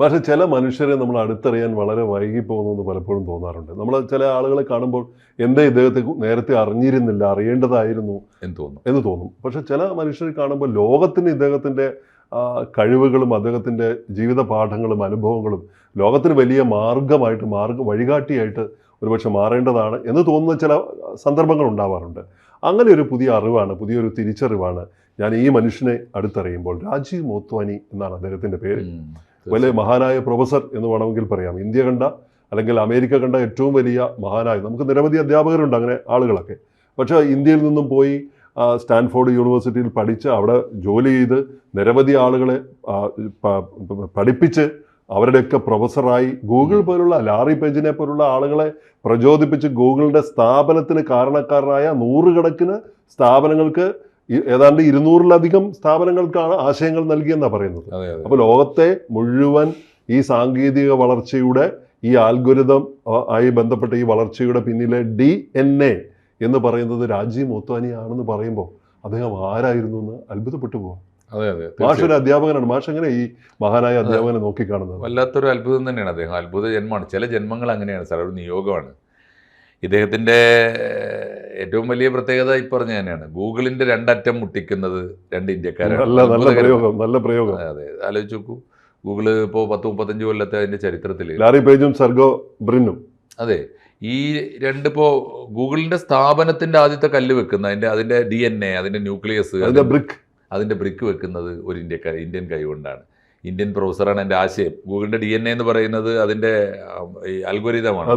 പക്ഷേ ചില മനുഷ്യരെ നമ്മൾ അടുത്തറിയാൻ വളരെ വൈകി പോകുന്നു പലപ്പോഴും തോന്നാറുണ്ട്. നമ്മൾ ചില ആളുകളെ കാണുമ്പോൾ എന്താ ഇദ്ദേഹത്തെ നേരത്തെ അറിഞ്ഞിരുന്നില്ല അറിയേണ്ടതായിരുന്നു എന്ന് തോന്നുന്നു എന്ന് തോന്നും. പക്ഷെ ചില മനുഷ്യരെ കാണുമ്പോൾ ലോകത്തിന് ഇദ്ദേഹത്തിന്റെ കഴിവുകളും അദ്ദേഹത്തിന്റെ ജീവിത പാഠങ്ങളും അനുഭവങ്ങളും ലോകത്തിന് വലിയ മാർഗമായിട്ട് മാർഗ വഴികാട്ടിയായിട്ട് ഒരുപക്ഷെ മാറേണ്ടതാണ് എന്ന് തോന്നുന്ന ചില സന്ദർഭങ്ങൾ ഉണ്ടാവാറുണ്ട്. അങ്ങനെ ഒരു പുതിയ അറിവാണ് പുതിയൊരു തിരിച്ചറിവാണ് ഞാൻ ഈ മനുഷ്യനെ അടുത്തറിയുമ്പോൾ. രാജീവ് മോത്വാനി എന്നാണ് അദ്ദേഹത്തിന്റെ പേര്. വലിയ മഹാനായ പ്രൊഫസർ എന്ന് വേണമെങ്കിൽ പറയാം. ഇന്ത്യ കണ്ട അല്ലെങ്കിൽ അമേരിക്ക കണ്ട ഏറ്റവും വലിയ മഹാനായ നമുക്ക് നിരവധി അധ്യാപകരുണ്ട് അങ്ങനെ ആളുകളൊക്കെ. പക്ഷേ ഇന്ത്യയിൽ നിന്നും പോയി സ്റ്റാൻഫോർഡ് യൂണിവേഴ്സിറ്റിയിൽ പഠിച്ച് അവിടെ ജോലി ചെയ്ത് നിരവധി ആളുകളെ പഠിപ്പിച്ച് അവരുടെയൊക്കെ പ്രൊഫസറായി ഗൂഗിൾ പോലുള്ള ലാറി പേജിനെ പോലുള്ള ആളുകളെ പ്രചോദിപ്പിച്ച് ഗൂഗിളിന്റെ സ്ഥാപനത്തിന് കാരണക്കാരനായ നൂറുകണക്കിന് സ്ഥാപനങ്ങൾക്ക് ഏതാണ്ട് ഇരുന്നൂറിലധികം സ്ഥാപനങ്ങൾക്കാണ് ആശയങ്ങൾ നൽകിയെന്നാണ് പറയുന്നത്. അപ്പോൾ ലോകത്തെ മുഴുവൻ ഈ സാങ്കേതിക വളർച്ചയുടെ ഈ ആൽഗുരിതം ആയി ബന്ധപ്പെട്ട ഈ വളർച്ചയുടെ പിന്നിലെ ഡി എൻ എ എന്ന് പറയുന്നത് രാജീവ് മോത്വാനി ആണെന്ന് പറയുമ്പോൾ അദ്ദേഹം ആരായിരുന്നു എന്ന് അത്ഭുതപ്പെട്ടു പോവാം. അതെ അതെ. മാഷ് ഒരു അധ്യാപകനാണ്. മാഷ് എങ്ങനെ ഈ മഹാനായ അധ്യാപകനെ നോക്കിക്കാണുന്നത്? വല്ലാത്തൊരു അത്ഭുതം തന്നെയാണ് അദ്ദേഹം. അത്ഭുത ജന്മമാണ്. ചില ജന്മങ്ങൾ അങ്ങനെയാണ്. സാർ ഒരു നിയോഗമാണ്. ഇദ്ദേഹത്തിന്റെ ഏറ്റവും വലിയ പ്രത്യേകത ഈ പറഞ്ഞ തന്നെയാണ്. ഗൂഗിളിന്റെ രണ്ടറ്റം മുട്ടിക്കുന്നത് രണ്ട് ഇന്ത്യക്കാരാണ്. നല്ല പ്രയോഗം നല്ല പ്രയോഗം. അതെ ആലോചിച്ച് നോക്കൂ. ഗൂഗിൾ ഇപ്പോൾ പത്ത് മുപ്പത്തഞ്ച് കൊല്ലത്തെ അതിന്റെ ചരിത്രത്തിൽ ലാറി പേജും സർഗോ ബ്രിന്നും. അതെ. ഈ രണ്ട് ഇപ്പോൾ ഗൂഗിളിന്റെ സ്ഥാപനത്തിന്റെ ആദ്യത്തെ കല്ല് വെക്കുന്ന അതിന്റെ അതിന്റെ ഡി എൻ എ അതിന്റെ ന്യൂക്ലിയസ് അതിന്റെ ബ്രിക്ക്. അതിന്റെ ബ്രിക്ക് വെക്കുന്നത് ഒരു ഇന്ത്യക്കാർ ഇന്ത്യൻ കൈകൊണ്ടാണ്. ഇന്ത്യൻ പ്രൊഫസറാണ് എന്റെ ആശയം. ഗൂഗിളിന്റെ ഡി എൻ എ എന്ന് പറയുന്നത് അതിന്റെ അൽഗോരിതമാണ്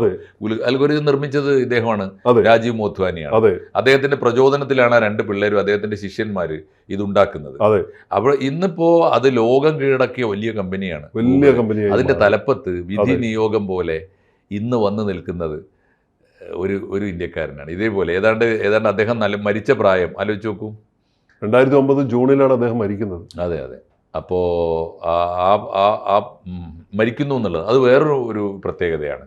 അൽഗോരിതം നിർമ്മിച്ചത് ഇദ്ദേഹമാണ്. രാജീവ് മോത്വാനിയാണ്. അദ്ദേഹത്തിന്റെ പ്രചോദനത്തിലാണ് രണ്ട് പിള്ളേരും അദ്ദേഹത്തിന്റെ ശിഷ്യന്മാർ ഇതുണ്ടാക്കുന്നത്. അപ്പോൾ ഇന്നിപ്പോ അത് ലോകം കീഴടക്കിയ വലിയ കമ്പനിയാണ് വലിയ. കമ്പനി അതിന്റെ തലപ്പത്ത് വിധി നിയോഗം പോലെ ഇന്ന് വന്നു നിൽക്കുന്നത് ഒരു ഒരു ഇന്ത്യക്കാരനാണ്. ഇതേപോലെ ഏതാണ്ട് ഏതാണ്ട് അദ്ദേഹം നല്ല മരിച്ച പ്രായം. ആലോചിച്ച് നോക്കൂ. രണ്ടായിരത്തി ഒമ്പത് ജൂണിലാണ് അദ്ദേഹം മരിക്കുന്നത്. അതെ അതെ. അപ്പോൾ ആ മരിക്കുന്നു എന്നുള്ളത് അത് വേറൊരു ഒരു പ്രത്യേകതയാണ്.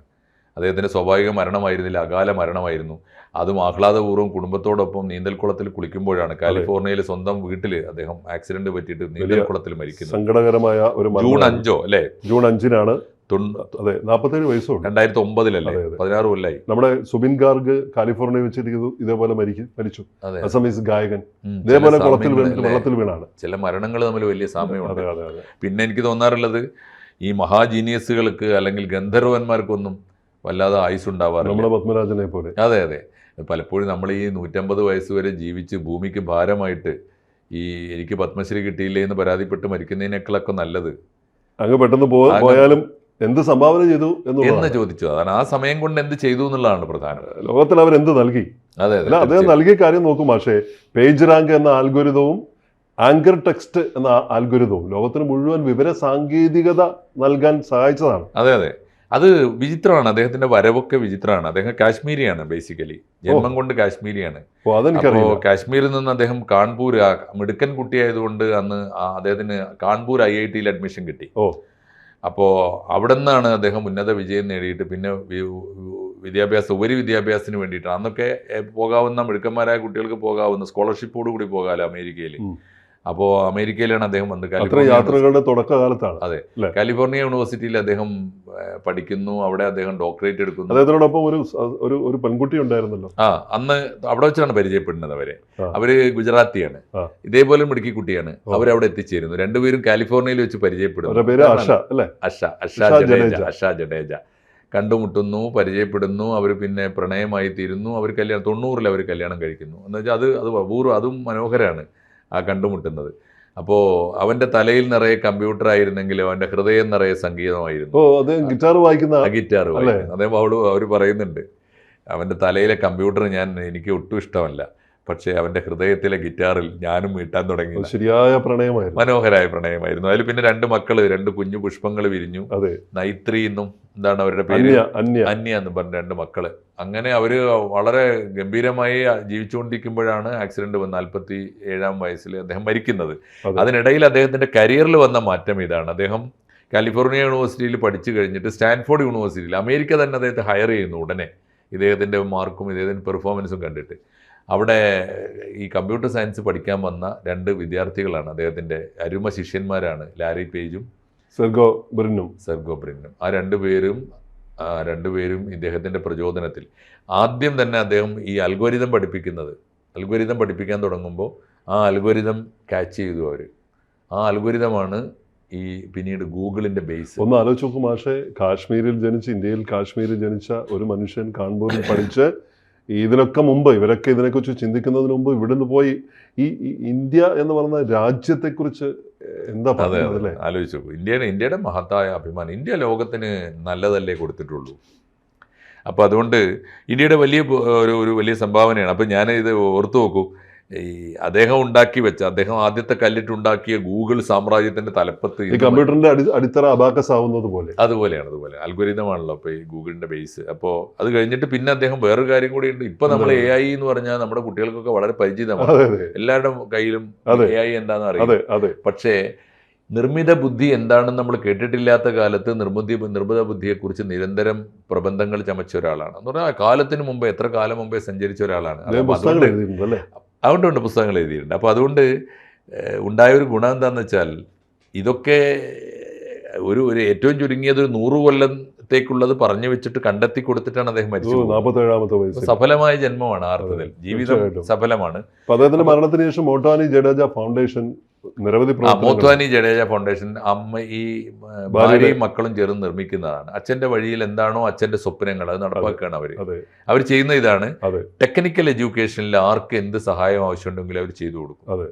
അദ്ദേഹത്തിന്റെ സ്വാഭാവിക മരണമായിരുന്നില്ല അകാല മരണമായിരുന്നു. അതും ആഹ്ലാദപൂർവം കുടുംബത്തോടൊപ്പം നീന്തൽക്കുളത്തിൽ കുളിക്കുമ്പോഴാണ്. കാലിഫോർണിയയിലെ സ്വന്തം വീട്ടിൽ അദ്ദേഹം ആക്സിഡന്റ് പറ്റിയിട്ട് നീന്തൽക്കുളത്തിൽ മരിക്കുന്നത് സങ്കടകരമായ ഒരു ജൂൺ. അഞ്ചോ അല്ലേ? ജൂൺ അഞ്ചിനാണ് അതെ നാൽപ്പത്തേഴ് വയസ്സുണ്ട്. രണ്ടായിരത്തി ഒമ്പതിലല്ലേ. പതിനാറ് കൊല്ലായി. നമ്മുടെ സുബിൻ ഗാർഗ് കാലിഫോർണിയ വെച്ചിട്ട് ഇതേപോലെ മരിച്ചു. അസമീസ് ഗായകൻ. ഇതേപോലെ കുളത്തിൽ വെള്ളത്തിൽ വീണാണ്. ചില മരണങ്ങൾ തമ്മിൽ വലിയ സാമ്യമുണ്ട്. പിന്നെ എനിക്ക് തോന്നാറുള്ളത് ഈ മഹാജീനിയസുകൾക്ക് അല്ലെങ്കിൽ ഗന്ധർവന്മാർക്കൊന്നും വല്ലാതെ ആയുസ് ഉണ്ടാവാറില്ല നമ്മുടെ പത്മരാജനെ പോലെ. അതെ അതെ. പലപ്പോഴും നമ്മൾ ഈ നൂറ്റമ്പത് വയസ്സ് വരെ ജീവിച്ച് ഭൂമിക്ക് ഭാരമായിട്ട് ഈ എനിക്ക് പത്മശ്രീ കിട്ടിയില്ലേ എന്ന് പരാതിപ്പെട്ട് മരിക്കുന്നതിനേക്കാളൊക്കെ നല്ലത്. അങ്ങ് പെട്ടെന്ന് പോയാലും എന്ത് സംഭാവന ചെയ്തു എന്ന് ചോദിച്ചു. അതാണ് ആ സമയം കൊണ്ട് എന്ത് ചെയ്തു എന്നുള്ളതാണ് പ്രധാനം. ലോകത്തിൽ അവർ എന്ത് നൽകി? അതെ അല്ല അതെ അദ്ദേഹം നൽകിയ കാര്യം നോക്കും പക്ഷേ പേജ് റാങ്ക് എന്ന ആൽഗുരുതവും ആങ്കർ ടെക്സ്റ്റ് എന്ന ആൽഗുരുതവും ലോകത്തിന് മുഴുവൻ വിവര സാങ്കേതികത നൽകാൻ സഹായിച്ചതാണ്. അതെ അതെ. അത് വിചിത്രമാണ്. അദ്ദേഹത്തിന്റെ വരവൊക്കെ വിചിത്രമാണ്. അദ്ദേഹം കാശ്മീരിയാണ് ബേസിക്കലി ജന്മം കൊണ്ട് കാശ്മീരിയാണ്. അപ്പോൾ കാശ്മീരിൽ നിന്ന് അദ്ദേഹം കാൺപൂർ മിടുക്കൻ കുട്ടിയായതുകൊണ്ട് അന്ന് അദ്ദേഹത്തിന് കാൺപൂർ ഐ ഐ ടിയിൽ അഡ്മിഷൻ കിട്ടി. ഓ. അപ്പോൾ അവിടെ നിന്നാണ് അദ്ദേഹം ഉന്നത വിജയം നേടിയിട്ട് പിന്നെ വിദ്യാഭ്യാസം ഉപരി വിദ്യാഭ്യാസത്തിന് വേണ്ടിയിട്ടാണ് അന്നൊക്കെ പോകാവുന്ന മിടുക്കന്മാരായ കുട്ടികൾക്ക് പോകാവുന്ന സ്കോളർഷിപ്പോട് കൂടി പോകാമല്ലോ അമേരിക്കയിൽ. അപ്പോൾ അമേരിക്കയിലാണ് അദ്ദേഹം വന്ന് അത്ര കാലിഫോർണിയ യാത്രകളുടെ തുടക്കകാലത്താണ്. അതെ. കാലിഫോർണിയ യൂണിവേഴ്സിറ്റിയിൽ അദ്ദേഹം പഠിക്കുന്നു. അവിടെ അദ്ദേഹം ഡോക്ടറേറ്റ് എടുക്കുന്നു. അദ്ദേഹത്തിനോടൊപ്പം ഒരു ഒരു ഒരു പെൺകുട്ടി ഉണ്ടായിരുന്നല്ലോ. ആ അന്ന് അവിടെ വെച്ചാണ് പരിചയപ്പെടുന്നത് അവരെ. അവർ ഗുജറാത്തിയാണ്. ഇതേപോലെ മിടുക്കി കുട്ടിയാണ്. അവരവിടെ എത്തിച്ചേരുന്നു. രണ്ടുപേരും കാലിഫോർണിയയിൽ വെച്ച് പരിചയപ്പെടുന്നു. ജഡേജ. അഷ ജഡേജ. കണ്ടുമുട്ടുന്നു പരിചയപ്പെടുന്നു. അവർ പിന്നെ പ്രണയമായി തീരുന്നു അവർ കല്യാണം തൊണ്ണൂറിൽ അവർ കല്യാണം കഴിക്കുന്നു. എന്ന് വെച്ചാൽ അത് അത് അപൂർവം അതും മനോഹരമാണ് ആ കണ്ടുമുട്ടുന്നത്. അപ്പോൾ അവന്റെ തലയിൽ നിറയെ കമ്പ്യൂട്ടർ ആയിരുന്നെങ്കിലും അവന്റെ ഹൃദയം നിറയെ സംഗീതമായിരുന്നു. ഗിറ്റാർ വായിക്കുന്ന ഗിറ്റാർ അല്ലേ? അദ്ദേഹം അവൾ അവർ പറയുന്നുണ്ട് അവന്റെ തലയിലെ കമ്പ്യൂട്ടർ ഞാൻ എനിക്ക് ഒട്ടും ഇഷ്ടമല്ല. പക്ഷേ അവന്റെ ഹൃദയത്തിലെ ഗിറ്റാറിൽ ഞാനും വീട്ടാൻ തുടങ്ങി ശരിയായ പ്രണയമായിരുന്നു. മനോഹരായ പ്രണയമായിരുന്നു. അതിൽ പിന്നെ രണ്ട് മക്കൾ രണ്ട് കുഞ്ഞു പുഷ്പങ്ങൾ വിരിഞ്ഞു. അതെ. നൈത്രി എന്നും എന്താണ് അവരുടെ പേര്? അന്യ അന്യ. എന്ന് പറഞ്ഞ രണ്ട് മക്കൾ. അങ്ങനെ അവർ വളരെ ഗംഭീരമായി ജീവിച്ചുകൊണ്ടിരിക്കുമ്പോഴാണ് ആക്സിഡന്റ് വന്ന നാൽപ്പത്തി ഏഴാം വയസ്സിൽ അദ്ദേഹം മരിക്കുന്നത്. അതിനിടയിൽ അദ്ദേഹത്തിന്റെ കരിയറിൽ വന്ന മാറ്റം ഇതാണ്. അദ്ദേഹം കാലിഫോർണിയ യൂണിവേഴ്സിറ്റിയിൽ പഠിച്ചു കഴിഞ്ഞിട്ട് സ്റ്റാൻഫോർഡ് യൂണിവേഴ്സിറ്റിയിൽ അമേരിക്ക തന്നെ അദ്ദേഹത്തെ ഹയർ ചെയ്യുന്നു ഉടനെ. ഇദ്ദേഹത്തിന്റെ മാർക്കും ഇദ്ദേഹത്തിന്റെ പെർഫോമൻസും കണ്ടിട്ട്. അവിടെ ഈ കമ്പ്യൂട്ടർ സയൻസ് പഠിക്കാൻ വന്ന രണ്ട് വിദ്യാർത്ഥികളാണ്. അദ്ദേഹത്തിന്റെ അരുമ ശിഷ്യന്മാരാണ് ലാരി പേജും സെർഗോ ബ്രിന്നും. സെർഗോ ബ്രിന്നും. ആ രണ്ടുപേരും രണ്ട് രണ്ടുപേരും ഇദ്ദേഹത്തിന്റെ പ്രചോദനത്തിൽ. ആദ്യം തന്നെ അദ്ദേഹം ഈ അൽഗോരിതം പഠിപ്പിക്കുന്നത് അൽഗോരിതം പഠിപ്പിക്കാൻ തുടങ്ങുമ്പോൾ ആ അൽഗോരിതം ക്യാച്ച് ചെയ്തു അവർ. ആ അൽഗോരിതമാണ് ഈ പിന്നീട് ഗൂഗിളിന്റെ ബേസ് ഒന്ന് ആലോചിച്ച് നോക്കും മാഷെ കാശ്മീരിൽ ജനിച്ച് ഇന്ത്യയിൽ കാശ്മീരിൽ ജനിച്ച ഒരു മനുഷ്യൻ കാൺപൂരിൽ പഠിച്ച് ഇതിനൊക്കെ മുമ്പ് ഇവരൊക്കെ ഇതിനെക്കുറിച്ച് ചിന്തിക്കുന്നതിന് മുമ്പ് ഇവിടുന്ന് പോയി ഈ ഇന്ത്യ എന്ന് പറയുന്ന രാജ്യത്തെക്കുറിച്ച് എന്താ അതെ ആലോചിച്ചു. ഇന്ത്യയുടെ ഇന്ത്യയുടെ മഹത്തായ അഭിമാനം. ഇന്ത്യ ലോകത്തിന് നല്ലതല്ലേ കൊടുത്തിട്ടുള്ളൂ. അപ്പോൾ അതുകൊണ്ട് ഇന്ത്യയുടെ വലിയ ഒരു ഒരു വലിയ സംഭാവനയാണ്. അപ്പോൾ ഞാൻ ഇത് ഓർത്തു നോക്കൂ. ഈ അദ്ദേഹം ഉണ്ടാക്കി വെച്ച അദ്ദേഹം ആദ്യത്തെ കല്ലിട്ടുണ്ടാക്കിയ ഗൂഗിൾ സാമ്രാജ്യത്തിന്റെ തലപ്പത്ത് കമ്പ്യൂട്ടറിന്റെ അടി അടിത്തറ അബാക്കസ് ആവുന്നത് പോലെ അതുപോലെയാണ് അതുപോലെ. അൽഗുരിതമാണല്ലോ അപ്പോൾ ഈ ഗൂഗിളിന്റെ ബേസ് അപ്പോൾ അത് കഴിഞ്ഞിട്ട് പിന്നെ അദ്ദേഹം വേറൊരു കാര്യം കൂടി ഉണ്ട്. ഇപ്പൊ നമ്മൾ എ ഐ എന്ന് പറഞ്ഞാൽ നമ്മുടെ കുട്ടികൾക്കൊക്കെ വളരെ പരിചിതമാണ്. എല്ലാവരുടെ കയ്യിലും. എ ഐ എന്താണെന്ന് അറിയാം പക്ഷേ നിർമ്മിത ബുദ്ധി എന്താണെന്ന് നമ്മൾ കേട്ടിട്ടില്ലാത്ത കാലത്ത് നിർമ്മിതി നിർമ്മിത ബുദ്ധിയെക്കുറിച്ച് നിരന്തരം പ്രബന്ധങ്ങൾ ചമച്ച ഒരാളാണ്. എന്ന് പറഞ്ഞാൽ കാലത്തിന് മുമ്പ് എത്ര കാലം മുമ്പേ സഞ്ചരിച്ച ഒരാളാണ്. അതുകൊണ്ടുണ്ട് പുസ്തകങ്ങൾ എഴുതിയിട്ടുണ്ട്. അപ്പോൾ അതുകൊണ്ട് ഉണ്ടായൊരു ഉണ്ടായ ഒരു ഗുണം എന്താണെന്ന് വെച്ചാൽ ഇതൊക്കെ ഒരു ഒരു ഏറ്റവും ചുരുങ്ങിയത് ഒരു നൂറ് കൊല്ലത്തേക്കുള്ളത് പറഞ്ഞു വെച്ചിട്ട് കണ്ടെത്തി കൊടുത്തിട്ടാണ് അദ്ദേഹം മരിച്ചത് സഫലമായ ജന്മമാണ് ആർത്ഥത്തിൽ ജീവിതം സഫലമാണ്. അദ്ദേഹത്തിന്റെ മരണത്തിന് ശേഷം മോട്ടാനി ജഡേജ ഫൗണ്ടേഷൻ നിരവധി മോത്വാനി ജഡേജ ഫൗണ്ടേഷൻ അമ്മ ഈ ഭാര്യയും മക്കളും ചേർന്ന് നിർമ്മിക്കുന്നതാണ്. അച്ഛന്റെ വഴിയിൽ എന്താണോ അച്ഛന്റെ സ്വപ്നങ്ങൾ അത് നടപ്പാക്കുകയാണ് അവർ. അവർ ചെയ്യുന്ന ഇതാണ് ടെക്നിക്കൽ എഡ്യൂക്കേഷനിൽ ആർക്ക് എന്ത് സഹായം ആവശ്യമുണ്ടെങ്കിലും അവർ ചെയ്തു കൊടുക്കും. അതെ.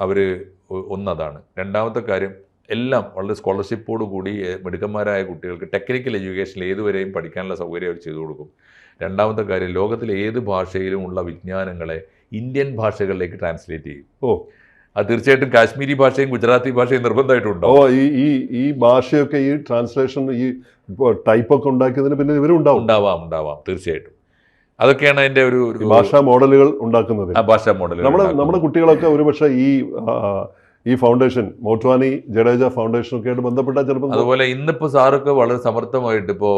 അവർ ഒന്നതാണ്. രണ്ടാമത്തെ കാര്യം എല്ലാം വളരെ സ്കോളർഷിപ്പോട് കൂടി മിടുക്കന്മാരായ കുട്ടികൾക്ക് ടെക്നിക്കൽ എഡ്യൂക്കേഷനിൽ ഏതുവരെയും പഠിക്കാനുള്ള സൗകര്യം അവർ ചെയ്തു കൊടുക്കും. രണ്ടാമത്തെ കാര്യം ലോകത്തിലെ ഏത് ഭാഷയിലും ഉള്ള വിജ്ഞാനങ്ങളെ ഇന്ത്യൻ ഭാഷകളിലേക്ക് ട്രാൻസ്ലേറ്റ് ചെയ്യും. ഓ അത് തീർച്ചയായിട്ടും കാശ്മീരി ഭാഷയും ഗുജറാത്തി ഭാഷയും ഓ നിർബന്ധമായിട്ടുണ്ടാവും ഈ ഈ ഈ ഭാഷയൊക്കെ ഈ ട്രാൻസ്ലേഷൻ ഈ ടൈപ്പ് ഒക്കെ ഉണ്ടാക്കിയതിന് പിന്നെ ഇവരും ഉണ്ടാവും. ഉണ്ടാവാം ഉണ്ടാവാം തീർച്ചയായിട്ടും. അതൊക്കെയാണ് അതിന്റെ ഒരു ഭാഷാ മോഡലുകൾ ഉണ്ടാക്കുന്നത്. ആ ഭാഷാ മോഡലുകൾ നമ്മുടെ നമ്മുടെ കുട്ടികളൊക്കെ ഒരുപക്ഷെ ഈ ഈ ഫൗണ്ടേഷൻ മോട്ട്വാനി ജഡേജ ഫൗണ്ടേഷൻ ഒക്കെ ആയിട്ട് ബന്ധപ്പെട്ട ചിലപ്പോൾ അതുപോലെ ഇന്നിപ്പോൾ സാറൊക്കെ വളരെ സമർത്ഥമായിട്ട് ഇപ്പോ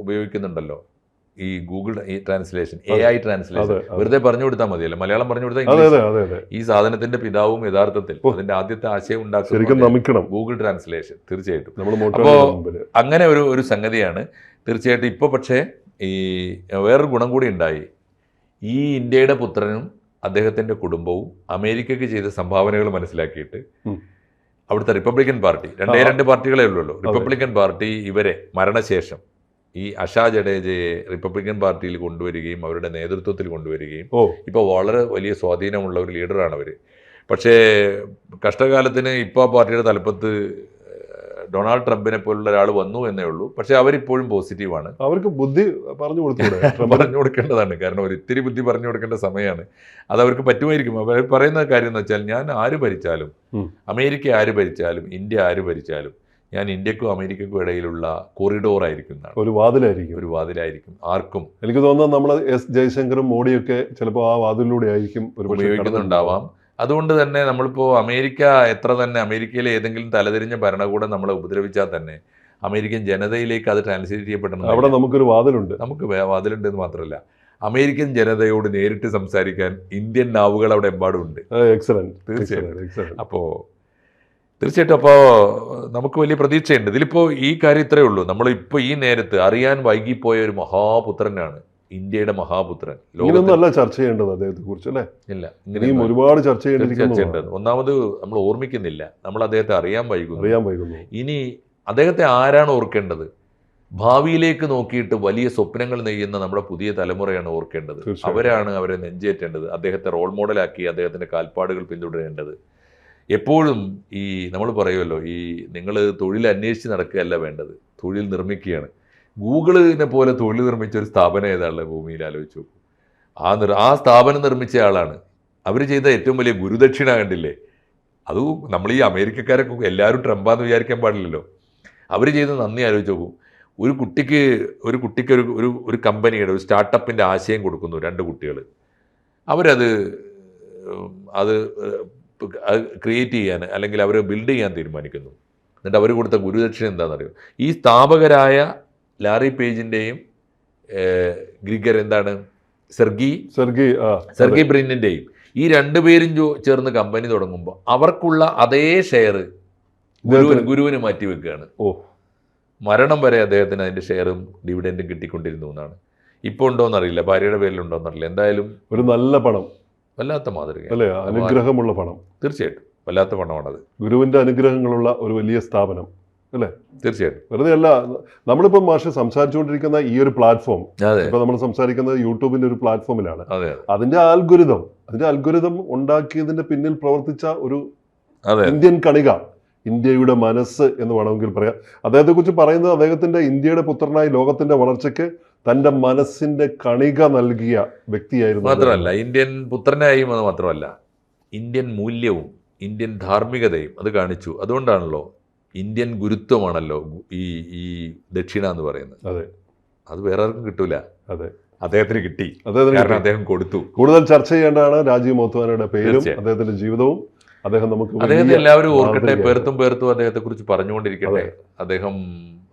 ഉപയോഗിക്കുന്നുണ്ടല്ലോ. ഈ Google translation A I translation വെറുതെ പറഞ്ഞു കൊടുത്താൽ മതിയല്ലോ. മലയാളം പറഞ്ഞു കൊടുത്താൽ ഈ സാധനത്തിന്റെ പിതാവും യഥാർത്ഥത്തിൽ അതിന്റെ ആദ്യത്തെ ആശയം ഉണ്ടാക്കുന്നത് ഗൂഗിൾ ട്രാൻസ്ലേഷൻ തീർച്ചയായിട്ടും. അപ്പോ- അങ്ങനെ ഒരു ഒരു സംഗതിയാണ്. തീർച്ചയായിട്ടും ഇപ്പോൾ പക്ഷേ ഈ വേറൊരു ഗുണം കൂടി ഉണ്ടായി. ഈ ഇന്ത്യയുടെ പുത്രനും അദ്ദേഹത്തിന്റെ കുടുംബവും അമേരിക്കയ്ക്ക് ചെയ്ത സംഭാവനകൾ മനസ്സിലാക്കിയിട്ട്. അവിടുത്തെ റിപ്പബ്ലിക്കൻ പാർട്ടി രണ്ടേ രണ്ട് പാർട്ടികളേ ഉള്ളൂ റിപ്പബ്ലിക്കൻ പാർട്ടി ഇവരെ മരണശേഷം ഈ അഷാ ജഡേജയെ റിപ്പബ്ലിക്കൻ പാർട്ടിയിൽ കൊണ്ടുവരികയും അവരുടെ നേതൃത്വത്തിൽ കൊണ്ടുവരികയും ഓ. ഇപ്പോൾ വളരെ വലിയ സ്വാധീനമുള്ള ഒരു ലീഡറാണ് അവർ പക്ഷേ കഷ്ടകാലത്തിന് ഇപ്പോൾ പാർട്ടിയുടെ തലപ്പത്ത് ഡൊണാൾഡ് ട്രംപിനെ പോലുള്ള ഒരാൾ വന്നു എന്നേ ഉള്ളൂ. പക്ഷേ അവരിപ്പോഴും പോസിറ്റീവാണ്. അവർക്ക് ബുദ്ധി പറഞ്ഞു കൊടുത്തു പറഞ്ഞു കൊടുക്കേണ്ടതാണ്. കാരണം ഒരു ഇത്തിരി ബുദ്ധി പറഞ്ഞു കൊടുക്കേണ്ട സമയമാണ്. അത് അവർക്ക് പറ്റുമായിരിക്കും. അവർ പറയുന്ന കാര്യം എന്ന് വെച്ചാൽ ഞാൻ ആര് ഭരിച്ചാലും. അമേരിക്ക ആര് ഭരിച്ചാലും ഇന്ത്യ ആര് ഭരിച്ചാലും ഞാൻ ഇന്ത്യക്കും അമേരിക്കക്കും ഇടയിലുള്ള കൊറിഡോർ ആയിരിക്കും ഒരു വാതിലായിരിക്കും. ഒരു വാതിലായിരിക്കും. ആർക്കും എനിക്ക് തോന്നുന്നത് നമ്മൾ എസ് ജയശങ്കറും മോഡിയൊക്കെ ചിലപ്പോൾ ആ വാതിലൂടെ ആയിരിക്കും ഉപയോഗിക്കുന്നുണ്ടാവാം. അതുകൊണ്ട് തന്നെ നമ്മളിപ്പോൾ അമേരിക്ക എത്ര തന്നെ അമേരിക്കയിലെ ഏതെങ്കിലും തലതിരിഞ്ഞ ഭരണകൂടം നമ്മളെ ഉപദ്രവിച്ചാൽ തന്നെ അമേരിക്കൻ ജനതയിലേക്ക് അത് ട്രാൻസ്ലേറ്റ് ചെയ്യപ്പെടണം അവിടെ നമുക്കൊരു വാതിലുണ്ട്. നമുക്ക് വാതിലുണ്ട് എന്ന് മാത്രമല്ല അമേരിക്കൻ ജനതയോട് നേരിട്ട് സംസാരിക്കാൻ ഇന്ത്യൻ നാവുകൾ അവിടെ എമ്പാടുണ്ട് എക്സലന്റ് തീർച്ചയായും അപ്പോൾ തീർച്ചയായിട്ടും അപ്പോൾ നമുക്ക് വലിയ പ്രതീക്ഷയുണ്ട്. ഇതിലിപ്പോൾ ഈ കാര്യം ഇത്രയേ ഉള്ളൂ. നമ്മളിപ്പോൾ ഈ നേരത്ത് അറിയാൻ വൈകിപ്പോയ ഒരു മഹാപുത്രനാണ് ഇന്ത്യയുടെ മഹാപുത്രൻ. ഇങ്ങനെയൊന്നും ചർച്ച ചെയ്യേണ്ടത് അദ്ദേഹത്തെ കുറിച്ച് അല്ലേ? ഇല്ല ഇനിയും ഒരുപാട് ചർച്ച ചെയ്യേണ്ട ചെയ്യേണ്ടിയിരിക്കുന്നു. ഒന്നാമത് നമ്മൾ ഓർമ്മിക്കുന്നില്ല. നമ്മൾ അദ്ദേഹത്തെ അറിയാൻ വൈകുന്നു. അറിയാൻ വൈകുന്നു. ഇനി അദ്ദേഹത്തെ ആരാണ് ഓർക്കേണ്ടത്? ഭാവിയിലേക്ക് നോക്കിയിട്ട് വലിയ സ്വപ്നങ്ങൾ നെയ്യുന്ന നമ്മുടെ പുതിയ തലമുറയാണ് ഓർക്കേണ്ടത്. അവരാണ് അവരെ നെഞ്ചേറ്റേണ്ടത്. അദ്ദേഹത്തെ റോൾ മോഡലാക്കി അദ്ദേഹത്തിന്റെ കാൽപ്പാടുകൾ പിന്തുടരേണ്ടത്. എപ്പോഴും ഈ നമ്മൾ പറയുമല്ലോ ഈ നിങ്ങൾ തൊഴിൽ അന്വേഷിച്ച് നടക്കുകയല്ല വേണ്ടത് തൊഴിൽ നിർമ്മിക്കുകയാണ്. ഗൂഗിളിനെ പോലെ തൊഴിൽ നിർമ്മിച്ച ഒരു സ്ഥാപനം ഏതാണല്ലോ ഭൂമിയിൽ ആലോചിച്ചു. ആ നിർ ആ സ്ഥാപനം നിർമ്മിച്ച ആളാണ്. അവർ ചെയ്ത ഏറ്റവും വലിയ ഗുരുദക്ഷിണ കണ്ടില്ലേ? അത് നമ്മൾ ഈ അമേരിക്കക്കാരൊക്കെ എല്ലാവരും ട്രംപാന്ന് വിചാരിക്കാൻ പാടില്ലല്ലോ. അവർ ചെയ്ത നന്ദി ആലോചിച്ച് നോക്കും. ഒരു കുട്ടിക്ക് ഒരു കുട്ടിക്ക് ഒരു ഒരു ഒരു കമ്പനിയുടെ ഒരു സ്റ്റാർട്ടപ്പിന്റെ ആശയം കൊടുക്കുന്നു രണ്ട് കുട്ടികൾ അവരത് അത് ക്രിയേറ്റ് ചെയ്യാൻ അല്ലെങ്കിൽ അവരെ ബിൽഡ് ചെയ്യാൻ തീരുമാനിക്കുന്നു. എന്നിട്ട് അവർ കൊടുത്ത ഗുരുദക്ഷിണ എന്താണെന്നറിയോ? ഈ സ്ഥാപകരായ ലാറി പേജിന്റെയും ഗ്രിഗർ എന്താണ്? സെർഗി സെർഗി സെർഗി ബ്രിന്നിന്റെയും ഈ രണ്ടുപേരും ചേർന്ന് കമ്പനി തുടങ്ങുമ്പോൾ അവർക്കുള്ള അതേ ഷെയർ ഗുരുവിന് ഗുരുവിന് മാറ്റി വെക്കുകയാണ്. ഓ. മരണം വരെ അദ്ദേഹത്തിന് അതിന്റെ ഷെയറും ഡിവിഡന്റും കിട്ടിക്കൊണ്ടിരുന്നു എന്നാണ്. ഇപ്പോൾ ഉണ്ടോയെന്നറിയില്ല ഭാര്യയുടെ പേരിലുണ്ടോയെന്നറിയില്ല എന്തായാലും ഒരു നല്ല പണം. വല്ലാത്ത മാതൃക അല്ലേ? അനുഗ്രഹമുള്ള പണം. തീർച്ചയായിട്ടും. വല്ലാത്ത പണമാണത്. ഗുരുവിന്റെ അനുഗ്രഹങ്ങളുള്ള ഒരു വലിയ സ്ഥാപനം അല്ലേ? തീർച്ചയായിട്ടും. വെറുതെ അല്ല നമ്മളിപ്പം മാഷ് സംസാരിച്ചുകൊണ്ടിരിക്കുന്ന ഈ ഒരു പ്ലാറ്റ്ഫോം ഇപ്പൊ നമ്മൾ സംസാരിക്കുന്നത് യൂട്യൂബിന്റെ ഒരു പ്ലാറ്റ്ഫോമിലാണ്. അതെ അതിന്റെ ആൽഗുരിതം അതിന്റെ അൽഗുരിതം ഉണ്ടാക്കിയതിന്റെ പിന്നിൽ പ്രവർത്തിച്ച ഒരു അതെ. ഇന്ത്യൻ കണിക ഇന്ത്യയുടെ മനസ്സ് എന്ന് വേണമെങ്കിൽ പറയാം. അദ്ദേഹത്തെ കുറിച്ച് പറയുന്നത് അദ്ദേഹത്തിന്റെ ഇന്ത്യയുടെ പുത്രനായി ലോകത്തിന്റെ വളർച്ചയ്ക്ക് തന്റെ മനസ്സിന്റെ കണിക നൽകിയ വ്യക്തിയായിരുന്നു മാത്രമല്ല ഇന്ത്യൻ പുത്രനായും അത് മാത്രമല്ല ഇന്ത്യൻ മൂല്യവും ഇന്ത്യൻ ധാർമ്മികതയും അത് കാണിച്ചു. അതുകൊണ്ടാണല്ലോ ഇന്ത്യൻ ഗുരുത്വമാണല്ലോ ഈ ഈ ദക്ഷിണ എന്ന് പറയുന്നത്. അതെ. അത് വേറെ ആർക്കും കിട്ടൂല. അതെ. അദ്ദേഹത്തിന് കിട്ടി. അദ്ദേഹം കൊടുത്തു. കൂടുതൽ ചർച്ച ചെയ്യേണ്ടതാണ് രാജീവ് മോത്വാനയുടെ പേരും. അദ്ദേഹത്തിന്റെ ജീവിതവും. അദ്ദേഹം നമുക്ക് അദ്ദേഹത്തെ എല്ലാവരും ഓർക്കട്ടെ പേർത്തും പേർത്തും അദ്ദേഹത്തെ കുറിച്ച് പറഞ്ഞുകൊണ്ടിരിക്കട്ടെ അദ്ദേഹം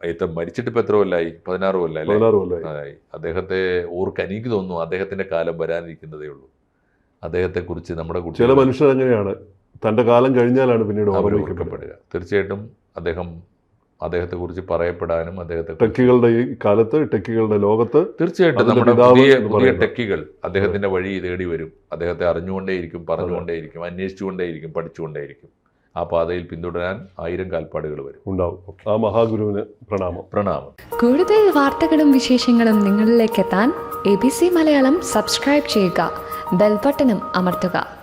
ഇത്ത മരിച്ചിട്ട് ഇപ്പൊ എത്ര കൊല്ലായി? പതിനാറ് കൊല്ലായി അദ്ദേഹത്തെ ഓർക്കാൻ എനിക്ക് തോന്നുന്നു അദ്ദേഹത്തിന്റെ കാലം വരാനിരിക്കുന്നതേ ഉള്ളൂ. അദ്ദേഹത്തെ കുറിച്ച് നമ്മുടെ ചില മനുഷ്യർ അങ്ങനെയാണ്. തന്റെ കാലം കഴിഞ്ഞാലാണ് പിന്നീട് അവർ ഓർക്കപ്പെടുക. തീർച്ചയായിട്ടും അദ്ദേഹം അദ്ദേഹത്തെ കുറിച്ച് പറയപ്പെടാനും അദ്ദേഹത്തെ ടെക്കികളുടെ ഈ കാലത്ത് ടെക്കികളുടെ ലോകത്ത് തീർച്ചയായിട്ടും നമ്മുടെ പുതിയ പുതിയ ടെക്കികൾ അദ്ദേഹത്തിന്റെ വഴി തേടി വരും. അദ്ദേഹത്തെ അറിഞ്ഞുകൊണ്ടേയിരിക്കും പറഞ്ഞുകൊണ്ടേയിരിക്കും അന്വേഷിച്ചുകൊണ്ടേയിരിക്കും പഠിച്ചുകൊണ്ടേയിരിക്കും. ആ പാതയിൽ പിന്തുടരാൻ ആയിരം കാൽപ്പാടുകൾ വരും. ഉണ്ടാവും. ആ മഹാഗുരുവിന് പ്രണാമം. പ്രണാമം. കൂടുതൽ വാർത്തകളും വിശേഷങ്ങളും നിങ്ങളിലേക്ക് എത്താൻ A B C Malayalam subscribe ചെയ്യുക ബെൽബട്ടനും അമർത്തുക.